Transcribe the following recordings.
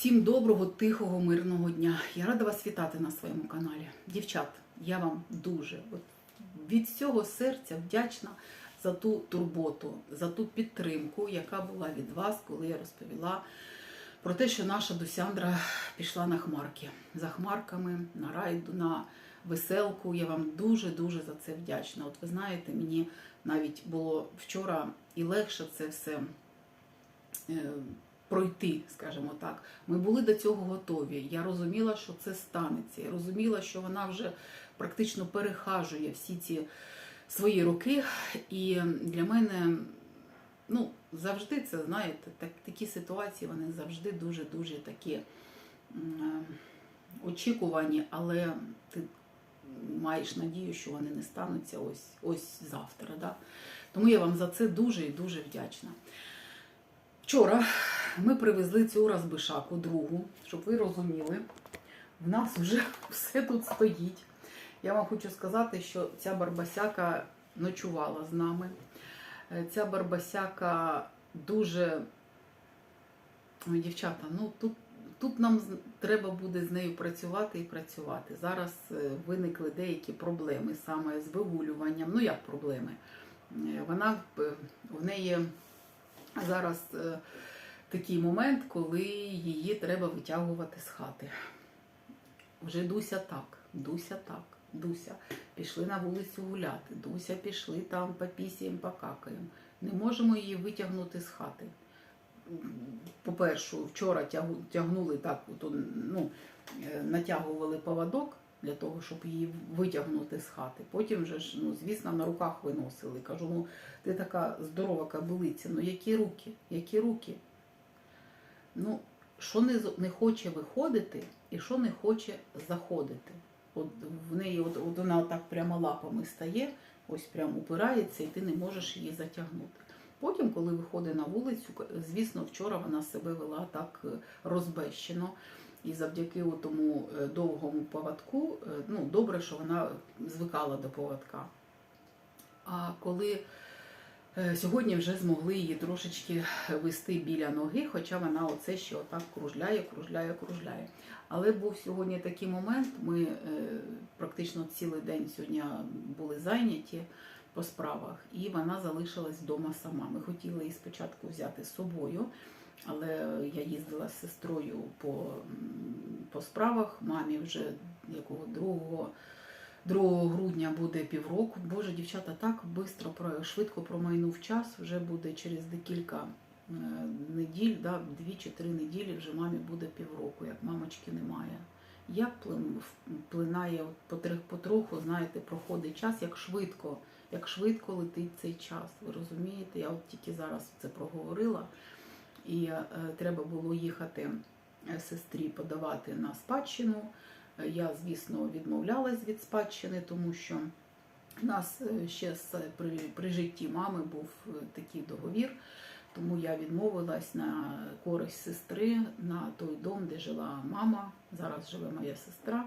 Всім доброго, тихого, мирного дня. Я рада вас вітати на своєму каналі. Дівчат, я вам дуже от, від всього серця вдячна за ту турботу, за ту підтримку, яка була від вас, коли я розповіла про те, що наша Дусяндра пішла на хмарки. За хмарками, на райду, на веселку. Я вам дуже-дуже за це вдячна. От ви знаєте, мені навіть було вчора і легше це все. Пройти, скажімо так. Ми були до цього готові. Я розуміла, що це станеться. Я розуміла, що вона вже практично перехажує всі ці свої роки. І для мене, ну, завжди це, знаєте, так, такі ситуації, вони завжди дуже-дуже такі очікувані, але ти маєш надію, що вони не стануться ось, ось завтра. Да? Тому я вам за це дуже і дуже вдячна. Вчора ми привезли цю розбишаку другу, щоб ви розуміли. В нас вже все тут стоїть. Я вам хочу сказати, що ця барбасяка ночувала з нами. Е, Ця барбасяка дуже. Ой, дівчата, ну тут, тут нам треба буде з нею працювати і працювати. Зараз е, виникли деякі проблеми саме з вигулюванням. Ну як проблеми? Е, Вона в неї зараз е, такий момент, коли її треба витягувати з хати. Вже Дуся так, Дуся так, Дуся. Пішли на вулицю гуляти, Дуся пішли там попісіємо, покакаємо. Не можемо її витягнути з хати. По-перше, вчора тягнули так, ну, е, натягували поводок для того, щоб її витягнути з хати. Потім же ж, ну, звісно, на руках виносили. Кажу, ну ти така здорова кабилиця, ну які руки, які руки? Ну, що не, не хоче виходити і що не хоче заходити. От в неї от, от вона так прямо лапами стає, ось прямо упирається, і ти не можеш її затягнути. Потім, коли виходить на вулицю, звісно, вчора вона себе вела так е, розбещено. І завдяки тому е, довгому поводку, е, ну, добре, що вона звикала до поводка. А коли е, сьогодні вже змогли її трошечки вести біля ноги, хоча вона оце ще отак кружляє, кружляє, кружляє. Але був сьогодні такий момент, ми практично цілий день сьогодні були зайняті по справах, і вона залишилась вдома сама. Ми хотіли її спочатку взяти з собою, але я їздила з сестрою по, по справах. Мамі вже якого другого. 2 грудня буде півроку. Боже, дівчата, так про- швидко промайнув час. Вже буде через декілька е, неділь, да, дві чи три неділі вже мамі буде півроку, як мамочки немає. Як плин- плинає потроху, знаєте, проходить час, як швидко, як швидко летить цей час. Ви розумієте? Я от тільки зараз це проговорила, і е, треба було їхати е, сестрі подавати на спадщину. Е, Я, звісно, відмовлялась від спадщини, тому що у нас ще при, при житті мами був такий договір, тому я відмовилась на користь сестри на той дом, де жила мама. Зараз живе моя сестра.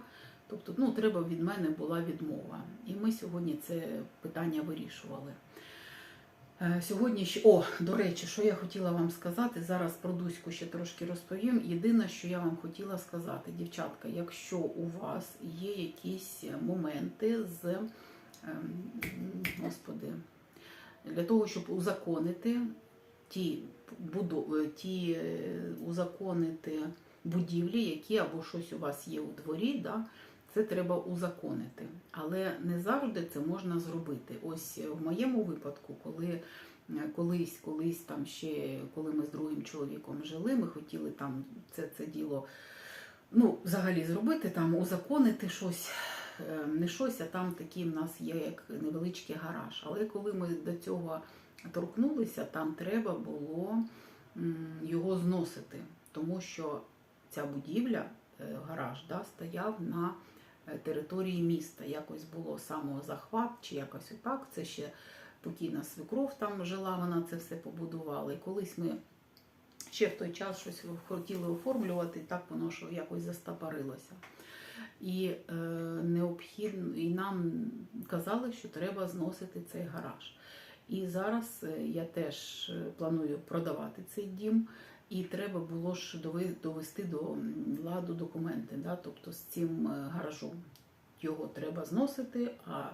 Тобто, ну, треба від мене була відмова. І ми сьогодні це питання вирішували. Е, Сьогодні ще, о, до речі, що я хотіла вам сказати, зараз про Дуську ще трошки розповім. Єдине, що я вам хотіла сказати, дівчатка, якщо у вас є якісь моменти з, ем, господи, для того, щоб узаконити ті, буду, е, ті е, узаконити будівлі, які або щось у вас є у дворі, да, це треба узаконити. Але не завжди це можна зробити. Ось в моєму випадку, коли е, колись, колись там ще, коли ми з другим чоловіком жили, ми хотіли там це, це діло ну, взагалі зробити, там узаконити щось. е, Не щось, а там такий в нас є як невеличкий гараж. Але коли ми до цього торкнулися, там треба було його зносити, тому що ця будівля, е, гараж, да, стояв на е, території міста. Якось було самозахват чи якось отак. Це ще покійна свекров там жила, вона це все побудувала. І колись ми ще в той час щось хотіли оформлювати, так воно що якось застопорилося. І е, необхідно, і нам казали, що треба зносити цей гараж. І зараз е, я теж е, планую продавати цей дім. І треба було ж довести до ладу документи, да? тобто з цим е, гаражом. Його треба зносити, а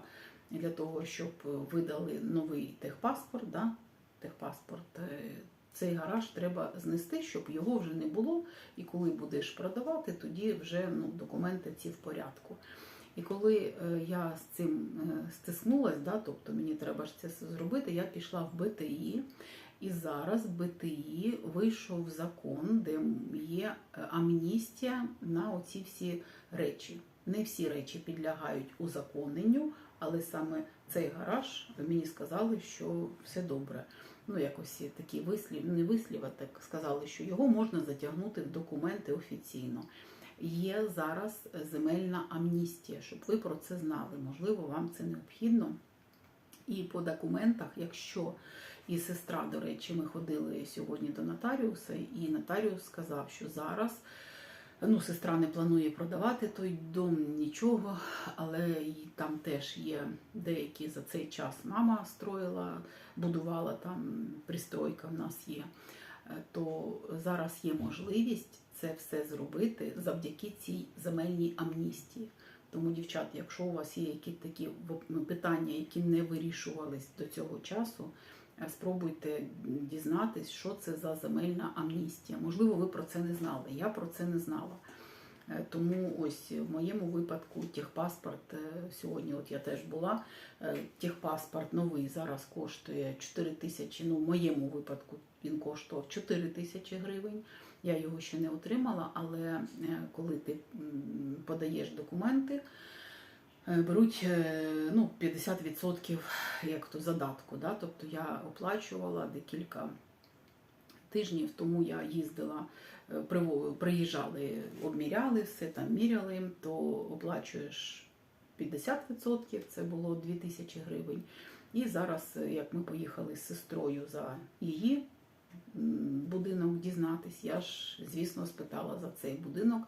для того, щоб видали новий техпаспорт, да? техпаспорт, е, цей гараж треба знести, щоб його вже не було. І коли будеш продавати, тоді вже ну, документи ці в порядку. І коли е, я з цим е, стиснулась, да, тобто мені треба ж це зробити, я пішла в БТІ. І зараз БТІ вийшов закон, де є е, амністія на оці всі речі. Не всі речі підлягають узаконенню, але саме цей гараж мені сказали, що все добре. Ну, якось такі вислів, не вислів, а так сказали, що його можна затягнути в документи офіційно. Є зараз земельна амністія, щоб ви про це знали. Можливо, вам це необхідно. І по документах, якщо і сестра, до речі, ми ходили сьогодні до нотаріуса, і нотаріус сказав, що зараз ну, сестра не планує продавати той дом нічого, але там теж є деякі за цей час мама строїла, будувала там пристройка в нас є. Е, То зараз є можливість це все зробити завдяки цій земельній амністії. Тому, дівчат, якщо у вас є якісь такі питання, які не вирішувались до цього часу, е, спробуйте дізнатись, що це за земельна амністія. Можливо, ви про це не знали. Я про це не знала. Е, Тому ось в моєму випадку техпаспорт е, сьогодні, от я теж була. Техпаспорт новий зараз коштує 4 тисячі. Ну, в моєму випадку він коштував 4 тисячі гривень. Я його ще не отримала, але е, коли ти подаєш документи, е, беруть е, ну, 50% як то задатку. Да? Тобто я оплачувала декілька тижнів тому я їздила, приїжджали, обміряли все, там міряли, то оплачуєш 50%, це було 2000 гривень. І зараз, як ми поїхали з сестрою за її будинок дізнатись, я ж, звісно, спитала за цей будинок,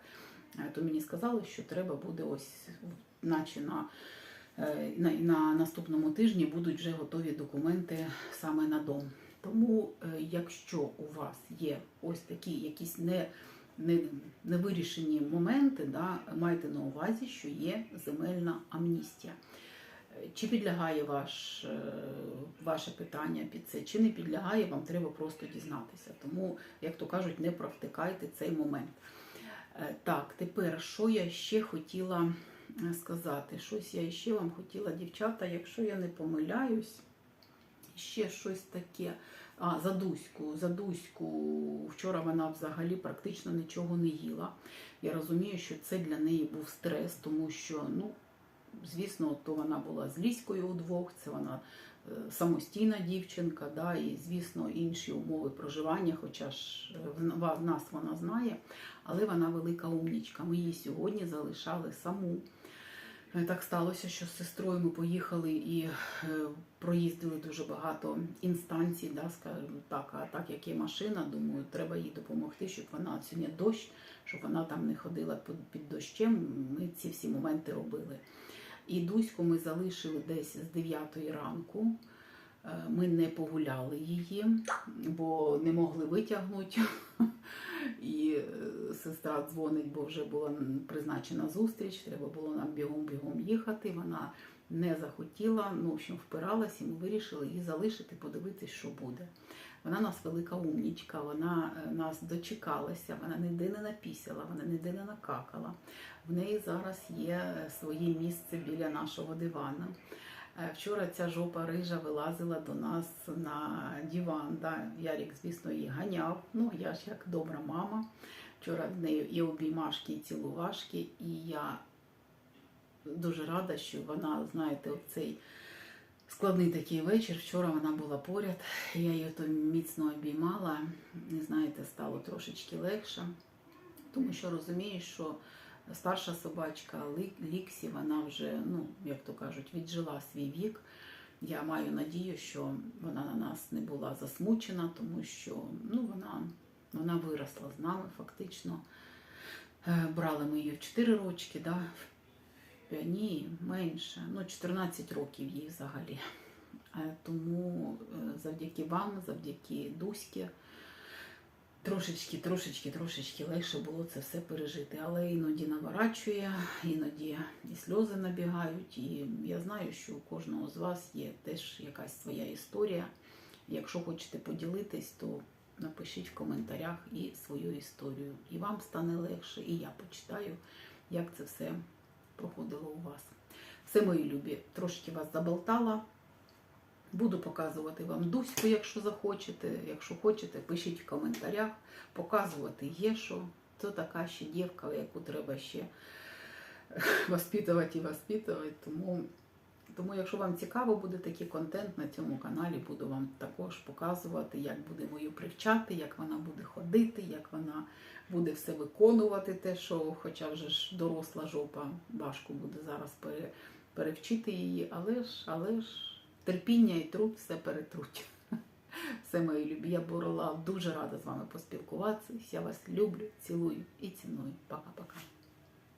Е, то мені сказали, що треба буде ось, наче на, е, на, на наступному тижні будуть вже готові документи саме на дом. Тому, е, якщо у вас є ось такі якісь не, не, невирішені моменти, да, майте на увазі, що є земельна амністія. Чи підлягає ваш, е, ваше питання під це, чи не підлягає, вам треба просто дізнатися. Тому, як то кажуть, не провтикайте цей момент. Е, Так, тепер що я ще хотіла е, сказати? Щось я ще вам хотіла, дівчата, якщо я не помиляюсь, ще щось таке. А, за Дуську, за Дуську. Вчора вона взагалі практично нічого не їла. Я розумію, що це для неї був стрес, тому що, ну, звісно, то вона була з Ліською удвох, це вона е, самостійна дівчинка, да, і, звісно, інші умови проживання, хоча ж е, в нас вона знає, але вона велика умнічка. Ми її сьогодні залишали саму. Е, Так сталося, що з сестрою ми поїхали і проїздили дуже багато інстанцій, да, скажімо так. А так як є машина, думаю, треба їй допомогти, щоб вона сьогодні дощ, щоб вона там не ходила під дощем. Ми ці всі моменти робили. І Дуську ми залишили десь з 9 ранку. Е, Ми не погуляли її, бо не могли витягнути. І е, сестра дзвонить, бо вже була призначена зустріч, треба було нам бігом-бігом їхати. Вона не захотіла, ну, в общем, впиралась, і ми вирішили її залишити, подивитись, що буде. Вона нас велика умнічка, вона е, нас дочекалася, вона ніде не напісяла, вона ніде не накакала. В неї зараз є своє місце біля нашого дивана. Е, Вчора ця жопа рижа вилазила до нас на диван. Да. Ярік, звісно, її ганяв. Ну, я ж як добра мама. Вчора в неї і обіймашки, і цілувашки, і я дуже рада, що вона, знаєте, цей складний такий вечір. Вчора вона була поряд, я її то міцно обіймала. І знаєте, стало трошечки легше, тому що розумієш, що старша собачка Ліксі, вона вже, ну, як то кажуть, віджила свій вік. Я маю надію, що вона на нас не була засмучена, тому що ну, вона, вона виросла з нами фактично. Е, Брали ми її в 4 рочки, да? Ні, менше, ну 14 років їй взагалі. Е, Тому е, завдяки вам, завдяки Дуськи, трошечки, трошечки, трошечки легше було це все пережити. Але іноді наворачує, іноді і сльози набігають. І я знаю, що у кожного з вас є теж якась своя історія. Якщо хочете поділитись, то напишіть в коментарях і свою історію. І вам стане легше, і я почитаю, як це все проходило у вас. Все, мої любі, трошки вас заболтала. Буду показувати вам Дуську, якщо захочете. Якщо хочете, пишіть в коментарях. Показувати є що. Це така ще дівка, яку треба ще воспитувати і воспитувати. Тому, тому, якщо вам цікаво буде такий контент на цьому каналі, буду вам також показувати, як буде мою привчати, як вона буде ходити, як вона буде все виконувати, те, що, хоча вже ж доросла жопа, важко буде зараз пере, перевчити її, але ж, але ж терпіння і труд все перетруть. Все мої любі, я була дуже рада з вами поспілкуватися. Я вас люблю, цілую і ціную. Пока-пока.